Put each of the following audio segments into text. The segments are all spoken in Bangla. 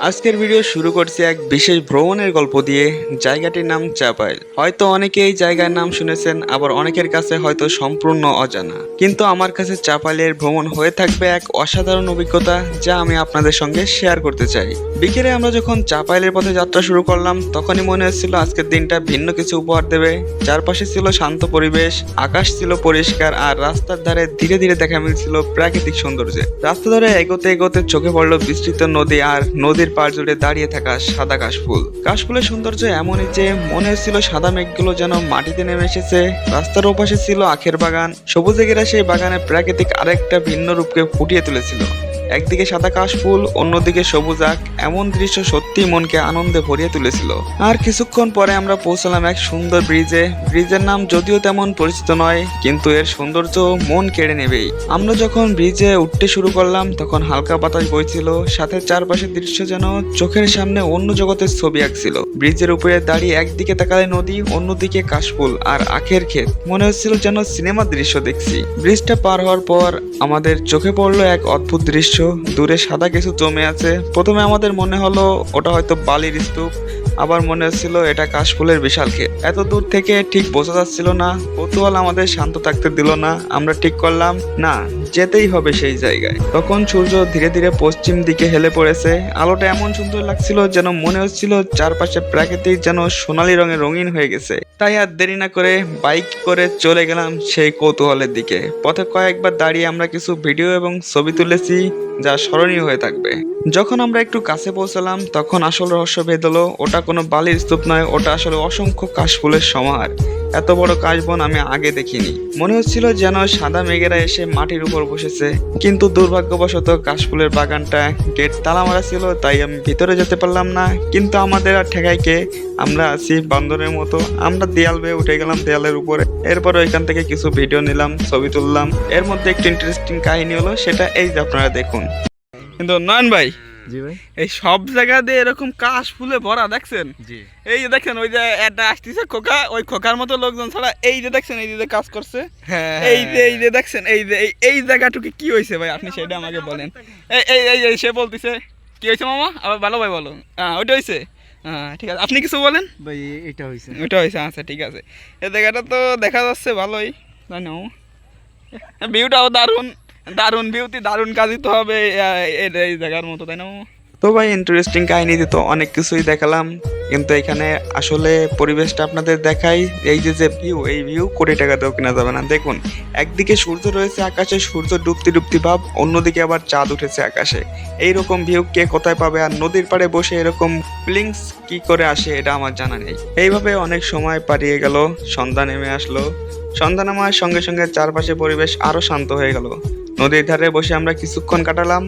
আজকের ভিডিও শুরু করছি এক বিশেষ ভ্রমণের গল্প দিয়ে। জায়গাটির নাম চাপাইল। হয়তো অনেকে এই জায়গার নাম শুনেছেন, আবার অনেকের কাছে হয়তো সম্পূর্ণ অজানা। কিন্তু আমার কাছে চাপাইলের ভ্রমণ হয়ে থাকবে এক অসাধারণ অভিজ্ঞতা যা আমি আপনাদের সঙ্গে শেয়ার করতে চাই। বিকেলে আমরা যখন চাপাইলের পথে যাত্রা শুরু করলাম, তখনই মনে হচ্ছিল আজকের দিনটা ভিন্ন কিছু উপহার দেবে। চারপাশে ছিল শান্ত পরিবেশ, আকাশ ছিল পরিষ্কার, আর রাস্তার ধারে ধীরে ধীরে দেখা মিলছিল প্রাকৃতিক সৌন্দর্যে। রাস্তা ধরে এগোতে এগোতে চোখে পড়ল বিস্তৃত নদী আর নদীর পাড় জুড়ে দাঁড়িয়ে থাকা সাদা কাশফুল। কাশফুলের সৌন্দর্য এমনই যে মনে হচ্ছিল সাদা মেঘগুলো যেন মাটিতে নেমে এসেছে। রাস্তার ওপাশে ছিল আখের বাগান। সবুজে ঘেরা সেই বাগানে প্রাকৃতিক আরেকটা ভিন্ন রূপকে ফুটিয়ে তুলেছিল। একদিকে সাদা কাশফুল অন্যদিকে সবুজ আখ। এমন দৃশ্য সত্যি মনকে আনন্দে ভরিয়ে তুলেছিল। আর কিছুক্ষণ পরে আমরা পৌঁছলাম এক সুন্দর ব্রিজে। ব্রিজের নাম যদিও তেমন পরিচিত নয়, কিন্তু এর সৌন্দর্য মন কেড়ে নেবেই। আমরা যখন ব্রিজে উঠতে শুরু করলাম, তখন হালকা বাতাস বইছিল। সাথে চারপাশের দৃশ্য যেন চোখের সামনে অন্য জগতের ছবি আঁকছিল। ব্রিজের উপরে দাঁড়িয়ে একদিকে তাকালে নদী, অন্যদিকে কাশফুল আর আখের ক্ষেত। মনে হচ্ছিল যেন সিনেমার দৃশ্য দেখছি। ব্রিজটা পার হওয়ার পর আমাদের চোখে পড়ল এক অদ্ভুত দৃশ্য। দূরে সাদা কিছু জমে আছে। প্রথমে আমাদের মনে হলো ওটা হয়তো বালির স্তূপ। আবার মনে হচ্ছিল এটা কাশফুলের বিশাল ক্ষেত এত দূর থেকে ঠিক বোঝা যাচ্ছিল না কৌতূহল আমাদের শান্ত থাকতে দিল না। আমরা ঠিক করলাম, না, যেতেই হবে সেই জায়গায়। তখন সূর্য ধীরে ধীরে পশ্চিম দিকে হেলে পড়েছে। আলোটা এমন সুন্দর লাগছিল যেন মনে হচ্ছিল চারপাশে প্রাকৃতিক যেন সোনালী রঙে রঙিন হয়ে গেছে। তাই আর দেরি না করে বাইক করে চলে গেলাম সেই কৌতূহলের দিকে। পথে কয়েকবার দাঁড়িয়ে আমরা কিছু ভিডিও এবং ছবি তুলেছি যা স্মরণীয় হয়ে থাকবে। যখন আমরা একটু কাছে পৌঁছালাম, তখন আসল রহস্য ভেদ হলো, ওটা কোনো বালির স্তূপ নয়, ওটা আসলে অসংখ্য কাশফুলের সমাহার। এত বড় কাশবন আমি আগে দেখিনি। মনে হচ্ছিল যেন সাদা মেঘেরা এসে মাটির উপর বসেছে, কিন্তু দুর্ভাগ্যবশত কাশফুলের বাগানটা গেট তালা মারা ছিল, তাই আমি ভিতরে যেতে পারলাম না। কিন্তু আমাদের আর ঠেকাইকে আমরা আছি বান্দরের মতো। আমরা দেয়াল বেয়ে উঠে গেলাম দেয়ালের উপরে। এরপর ওইখান থেকে কিছু ভিডিও নিলাম, ছবি তুললাম। এর মধ্যে একটু ইন্টারেস্টিং কাহিনী হলো, সেটা এই যে আপনারা দেখুন। কিন্তু নয়ন ভাই জি ভাই। এই সব জায়গা দিয়ে এরকম কাশ ফুলে ভরা দেখছেন? জি। এই যে দেখছেন ওই যে একটা আসতেছে খোকা ওই খোকার মতো লোকজন ছাড়া এই যে দেখছেন এই যে কাজ করছে? হ্যাঁ এই যে এই যে দেখছেন এই যে এই- জায়গাটুকু কি হয়েছে ভাই? আপনি সেটা আমাকে বলেন। এই এই এই সে বলতেছে কি হয়েছে মামা? আবার ভালো ভাই বলো। হ্যাঁ ওইটা হয়েছে। হ্যাঁ ঠিক আছে। আপনি কিছু বলেন? ভাই এটা হয়েছে। ওইটা হয়েছে আচ্ছা ঠিক আছে। এই জায়গাটা তো দেখা যাচ্ছে ভালোই তাই না মামা? ভিউটাও দারুণ। দারুণ ভিউতে দারুণ কাজই তো হবে এই জায়গার মতো, তাই না তো ভাই ইন্টারেস্টিং কাহিনীতে তো অনেক কিছুই দেখালাম। কিন্তু এখানে আসলে পরিবেশটা আপনাদের দেখাই, এই যে যে ভিউ এই ভিউ কোটি টাকাতেও কেনা যাবে না। দেখুন, একদিকে সূর্য রয়েছে আকাশে, সূর্য ডুবতি ডুবতি ভাব, অন্যদিকে আবার চাঁদ উঠেছে আকাশে। এই রকম ভিউ কে কোথায় পাবে আর নদীর পাড়ে বসে এরকম ফিলিংস কি করে আসে, এটা আমার জানা নেই। এইভাবে অনেক সময় পারিয়ে গেল, সন্ধ্যা নেমে আসলো। সন্ধ্যা নামার সঙ্গে সঙ্গে চারপাশে পরিবেশ আরও শান্ত হয়ে গেল। নদীর ধারে বসে আমরা কিছুক্ষণ কাটালাম।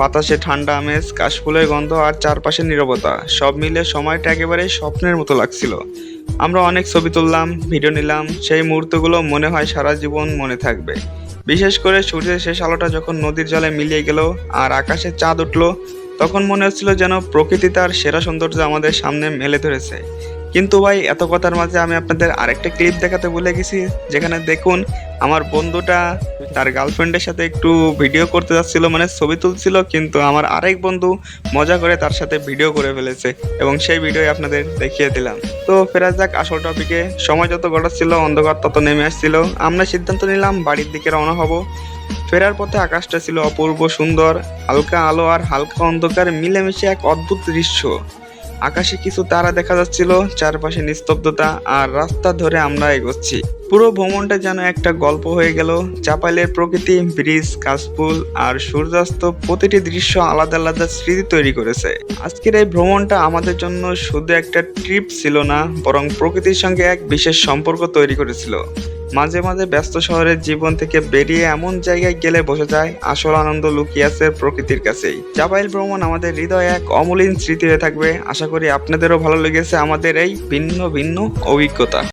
বাতাসে ঠান্ডা, আমেজ, কাশফুলের গন্ধ আর চারপাশে নীরবতা, সব মিলে সময়টা একেবারে স্বপ্নের মতো লাগছিল। আমরা অনেক ছবি তুললাম, ভিডিও নিলাম, সেই মুহূর্তগুলো মনে হয় সারা জীবন মনে থাকবে। বিশেষ করে সূর্যের শেষ আলোটা যখন নদীর জলে মিলিয়ে গেল আর আকাশে চাঁদ উঠল, তখন মনে হচ্ছিল যেন প্রকৃতি তার সেরা সৌন্দর্য আমাদের সামনে মেলে ধরেছে। কিন্তু ভাই, এত কথার মাঝে আমি আপনাদের আরেকটা ক্লিপ দেখাতে ভুলে গেছি, যেখানে দেখুন, আমার বন্ধুটা তার গার্লফ্রেন্ডের সাথে একটু ভিডিও করতে যাচ্ছিল মানে ছবি তুলছিল, কিন্তু আমার আরেক বন্ধু মজা করে তার সাথে ভিডিও করে ফেলেছে এবং সেই ভিডিও আপনাদের দেখিয়ে দিলাম। তো ফেরা যাক, আসল টপিকে সময় যত গড়াচ্ছিল, অন্ধকার তত নেমে আসছিল। আমরা সিদ্ধান্ত নিলাম, বাড়ির দিকে রওনা হব। ফেরার পথে আকাশটা ছিল অপূর্ব সুন্দর, হালকা আলো আর হালকা অন্ধকার, মিলেমিশে এক অদ্ভুত দৃশ্য। আকাশে কিছু তারা দেখা যাচ্ছিল, চারপাশে নিস্তব্ধতা আর রাস্তা ধরে আমরা এগোচ্ছি। পুরো ভ্রমণটা যেন একটা গল্প হয়ে গেল। চাপাইলের প্রকৃতি, ব্রিজ, কাশফুল আর সূর্যাস্ত প্রতিটি দৃশ্য আলাদা আলাদা স্মৃতি তৈরি করেছে। আজকের এই ভ্রমণটা আমাদের জন্য শুধু একটা ট্রিপ ছিল না, বরং প্রকৃতির সঙ্গে এক বিশেষ সম্পর্ক তৈরি করেছিল। মাঝে মাঝে ব্যস্ত শহরের জীবন থেকে বেরিয়ে এমন জায়গায় গেলে বসে যায় আসল আনন্দ লুকিয়ে আছে প্রকৃতির কাছেই। চাপাইল ভ্রমণ আমাদের হৃদয়ে এক অমলিন স্মৃতি হয়ে থাকবে। আশা করি আপনাদেরও ভালো লেগেছে আমাদের এই ভিন্ন ভিন্ন অভিজ্ঞতা।